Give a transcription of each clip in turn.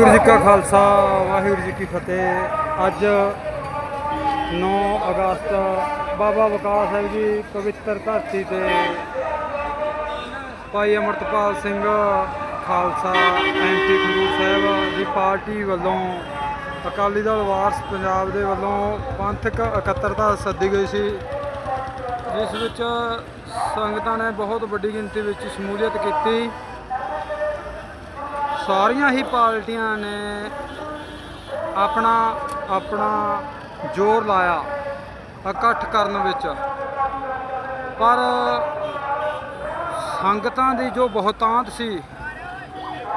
ਵਾਹਿਗੁਰੂ ਜੀ ਕਾ ਖਾਲਸਾ, ਵਾਹਿਗੁਰੂ ਜੀ ਕੀ ਫਤਿਹ। ਅੱਜ 9 ਅਗਸਤ, ਬਾਬਾ ਵਿਕਾਸ ਸਾਹਿਬ ਜੀ ਪਵਿੱਤਰ ਧਰਤੀ ਤੇ ਭਾਈ ਅਮਰਤਪਾਲ ਸਿੰਘ ਖਾਲਸਾ ਐਂਟੀ ਖਡੂਰ ਸਾਹਿਬ ਦੀ ਪਾਰਟੀ ਵੱਲੋਂ ਅਕਾਲੀ ਦਲ ਵਾਰਸ ਪੰਜਾਬ ਦੇ ਵੱਲੋਂ ਪੰਥਕ ਇਕੱਤਰਤਾ ਸੱਦੀ ਗਈ ਸੀ। ਜਿਸ ਵਿੱਚ ਸੰਗਤਾਂ ਨੇ ਬਹੁਤ ਵੱਡੀ ਗਿਣਤੀ ਵਿੱਚ ਸ਼ਮੂਲੀਅਤ ਕੀਤੀ। ਸਾਰੀਆਂ ਹੀ ਪਾਰਟੀਆਂ ਨੇ ਆਪਣਾ ਆਪਣਾ ਜ਼ੋਰ ਲਾਇਆ ਇਕੱਠ ਕਰਨ ਵਿੱਚ। ਪਰ ਸੰਗਤਾਂ ਦੀ ਜੋ ਬਹੁਤਾਂਤ ਸੀ,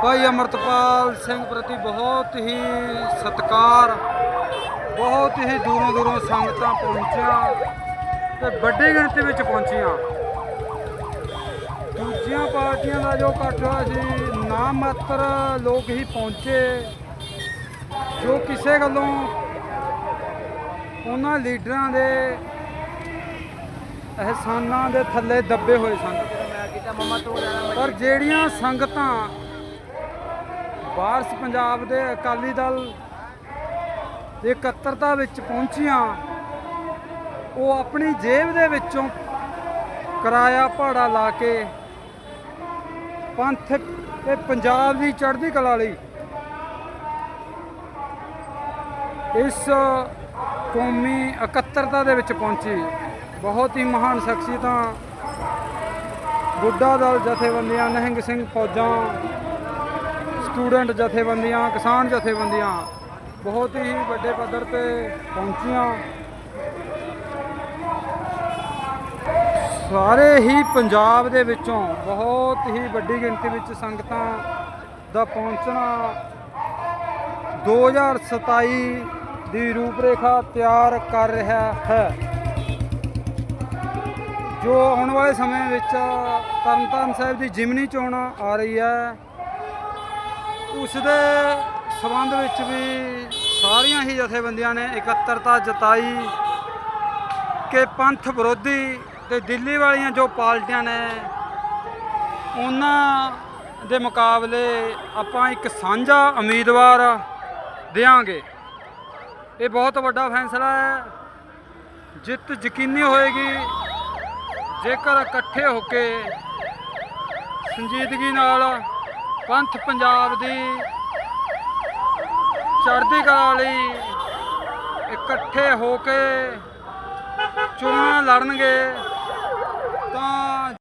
ਭਾਈ ਅਮਰਤਪਾਲ ਸਿੰਘ ਪ੍ਰਤੀ ਬਹੁਤ ਹੀ ਸਤਿਕਾਰ, ਬਹੁਤ ਹੀ ਦੂਰੋਂ ਦੂਰੋਂ ਸੰਗਤਾਂ ਪਹੁੰਚੀਆਂ ਤੇ ਵੱਡੀ ਗਿਣਤੀ ਵਿੱਚ ਪਹੁੰਚੀਆਂ। ਦੂਜੀਆਂ ਪਾਰਟੀਆਂ ਦਾ ਜੋ ਇਕੱਠ ਹੋਇਆ ਸੀ ਨਾ ਮਾਤਰ ਲੋਕ ਹੀ ਪਹੁੰਚੇ। ਜੋ ਕਿਸੇ ਗੱਲੋਂ ਉਹਨਾਂ ਲੀਡਰਾਂ ਦੇ ਅਹਿਸਾਨਾਂ ਦੇ ਥੱਲੇ ਦੱਬੇ ਹੋਏ ਸਨ। ਪਰ ਜਿਹੜੀਆਂ ਸੰਗਤਾਂ ਵਾਰਸ ਪੰਜਾਬ ਦੇ ਅਕਾਲੀ ਦਲ ਦੇ ਇਕੱਤਰਤਾ ਵਿੱਚ ਪਹੁੰਚੀਆਂ, ਉਹ ਆਪਣੀ ਜੇਬ ਦੇ ਵਿੱਚੋਂ ਕਿਰਾਇਆ ਭਾੜਾ ਲਾ ਕੇ ਪੰਥ ਤੇ ਪੰਜਾਬ ਦੀ ਚੜ੍ਹਦੀ ਕਲਾ ਲਈ। ਇਸ ਕੌਮੀ ਇਕੱਤਰਤਾ ਦੇ ਵਿੱਚ ਪਹੁੰਚੀ। ਬਹੁਤ ਹੀ ਮਹਾਨ ਸ਼ਖਸੀਅਤਾਂ ਬੁੱਢਾ ਦਲ ਜਥੇਬੰਦੀਆਂ, ਨਹਿੰਗ ਸਿੰਘ ਫੌਜਾਂ, ਸਟੂਡੈਂਟ ਜਥੇਬੰਦੀਆਂ, ਕਿਸਾਨ ਜਥੇਬੰਦੀਆਂ ਬਹੁਤ ਹੀ ਵੱਡੇ ਪੱਧਰ ਤੇ ਪਹੁੰਚੀਆਂ। ਸਾਰੇ ਹੀ ਪੰਜਾਬ ਦੇ ਵਿੱਚੋਂ ਬਹੁਤ ਬਹੁਤ ਹੀ ਵੱਡੀ ਗਿਣਤੀ ਵਿੱਚ ਸੰਗਤਾਂ ਦਾ ਪਹੁੰਚਣਾ 2027 ਦੀ ਰੂਪਰੇਖਾ ਤਿਆਰ ਕਰ ਰਿਹਾ ਹੈ। ਜੋ ਆਉਣ ਵਾਲੇ ਸਮੇਂ ਵਿੱਚ ਤਰਨਤਾਰਨ ਸਾਹਿਬ ਦੀ ਜਿਮਨੀ ਚੋਣ ਆ ਰਹੀ ਹੈ ਉਸ ਦੇ ਸਬੰਧ ਵਿੱਚ ਵੀ ਸਾਰੀਆਂ ਹੀ ਜਥੇਬੰਦੀਆਂ ਨੇ ਇਕੱਤਰਤਾ ਜਤਾਈ ਕਿ ਪੰਥ ਵਿਰੋਧੀ ਤੇ ਦਿੱਲੀ ਵਾਲੀਆਂ ਜੋ ਪਾਰਟੀਆਂ ਨੇ ਉਹਨਾਂ ਦੇ ਮੁਕਾਬਲੇ ਆਪਾਂ ਇੱਕ ਸਾਂਝਾ ਉਮੀਦਵਾਰ ਦੇਾਂਗੇ ਇਹ ਬਹੁਤ ਵੱਡਾ ਫੈਸਲਾ ਹੈ। ਜਿੱਤ ਯਕੀਨੀ ਹੋਏਗੀ। ਜੇਕਰ ਇਕੱਠੇ ਹੋ ਕੇ ਸੰਜੀਦਗੀ ਨਾਲ ਪੰਥ ਪੰਜਾਬ ਦੀ ਚੜ੍ਹਦੀ ਕਲਾ ਲਈ ਇਕੱਠੇ ਹੋ ਕੇ ਚੋਣਾਂ ਲੜਨਗੇ, ਤਾਂ